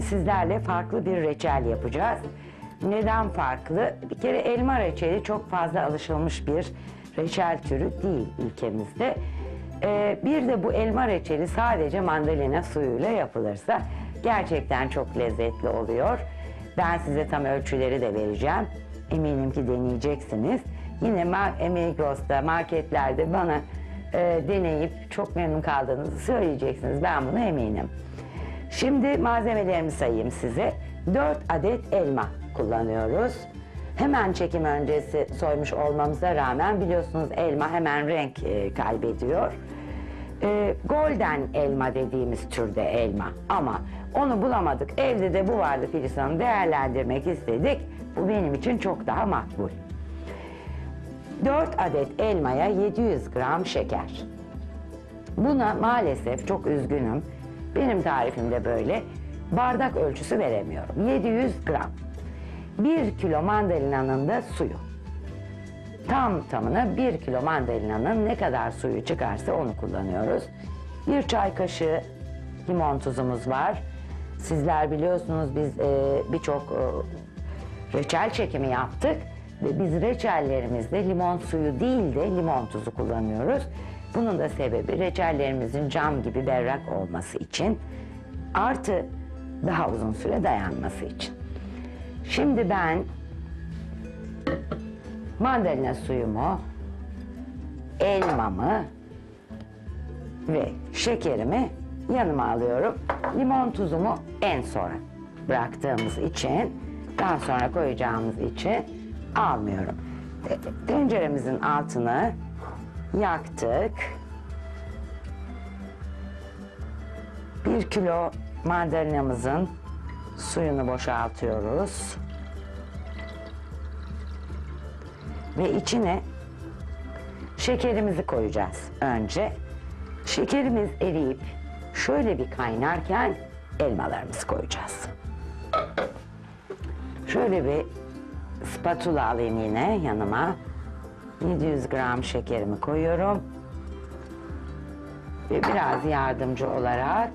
sizlerle farklı bir reçel yapacağız. Neden farklı? Bir kere elma reçeli çok fazla alışılmış bir reçel türü değil ülkemizde. Ee, bir de bu elma reçeli sadece mandalina suyuyla yapılırsa gerçekten çok lezzetli oluyor. Ben size tam ölçüleri de vereceğim. Eminim ki deneyeceksiniz. Yine Migros'ta, marketlerde bana e, deneyip çok memnun kaldığınızı söyleyeceksiniz. Ben buna eminim. Şimdi malzemelerimi sayayım size. 4 adet elma kullanıyoruz. Hemen çekim öncesi soymuş olmamıza rağmen biliyorsunuz elma hemen renk e, kaybediyor. E, golden elma dediğimiz türde elma ama onu bulamadık. Evde de bu vardı Filiz Hanım değerlendirmek istedik. Bu benim için çok daha makbul. 4 adet elmaya 700 gram şeker. Buna maalesef çok üzgünüm. Benim tarifimde böyle bardak ölçüsü veremiyorum. 700 gram. 1 kilo mandalinanın da suyu. Tam tamına 1 kilo mandalinanın ne kadar suyu çıkarsa onu kullanıyoruz. Bir çay kaşığı limon tuzumuz var. Sizler biliyorsunuz biz e, birçok e, reçel çekimi yaptık. Ve biz reçellerimizde limon suyu değil de limon tuzu kullanıyoruz. Bunun da sebebi reçellerimizin cam gibi berrak olması için artı daha uzun süre dayanması için. Şimdi ben mandalina suyumu, elmamı ve şekerimi yanıma alıyorum. Limon tuzumu en sonra bıraktığımız için, daha sonra koyacağımız için almıyorum. Tenceremizin altını yaktık. Bir kilo mandalinamızın suyunu boşaltıyoruz. Ve içine şekerimizi koyacağız önce. Şekerimiz eriyip şöyle bir kaynarken elmalarımızı koyacağız. Şöyle bir spatula alayım yine yanıma. 700 gram şekerimi koyuyorum. Ve biraz yardımcı olarak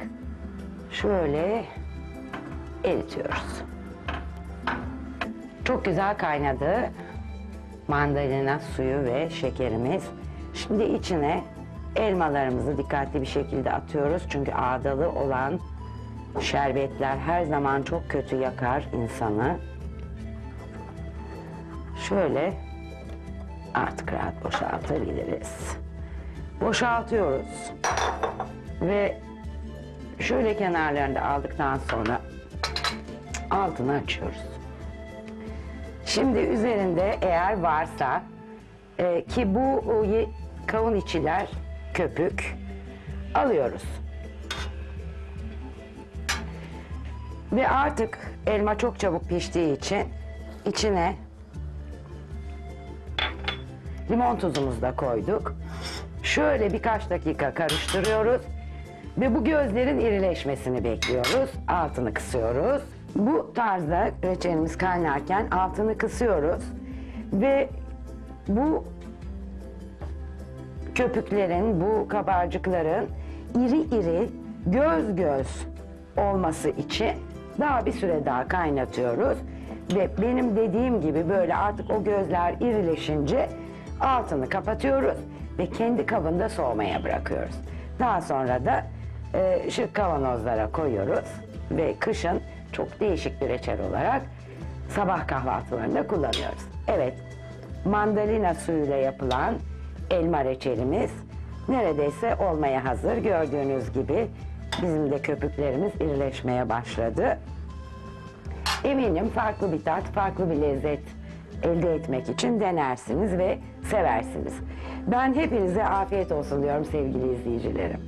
şöyle eritiyoruz. Çok güzel kaynadı mandalina suyu ve şekerimiz. Şimdi içine elmalarımızı dikkatli bir şekilde atıyoruz. Çünkü ağdalı olan şerbetler her zaman çok kötü yakar insanı. Şöyle artık rahat boşaltabiliriz. Boşaltıyoruz. Ve şöyle kenarlarını da aldıktan sonra altını açıyoruz. Şimdi üzerinde eğer varsa e, ki bu kavun içiler köpük alıyoruz. Ve artık elma çok çabuk piştiği için içine limon tuzumuzu da koyduk. Şöyle birkaç dakika karıştırıyoruz. Ve bu gözlerin irileşmesini bekliyoruz. Altını kısıyoruz. Bu tarzda reçelimiz kaynarken altını kısıyoruz. Ve bu köpüklerin, bu kabarcıkların iri iri göz göz olması için daha bir süre daha kaynatıyoruz. Ve benim dediğim gibi böyle artık o gözler irileşince altını kapatıyoruz ve kendi kabında soğumaya bırakıyoruz. Daha sonra da e, şu kavanozlara koyuyoruz ve kışın çok değişik bir reçel olarak sabah kahvaltılarında kullanıyoruz. Evet, mandalina suyuyla yapılan elma reçelimiz neredeyse olmaya hazır. Gördüğünüz gibi bizim de köpüklerimiz irileşmeye başladı. Eminim farklı bir tat, farklı bir lezzet elde etmek için denersiniz ve seversiniz. Ben hepinize afiyet olsun diyorum sevgili izleyicilerim.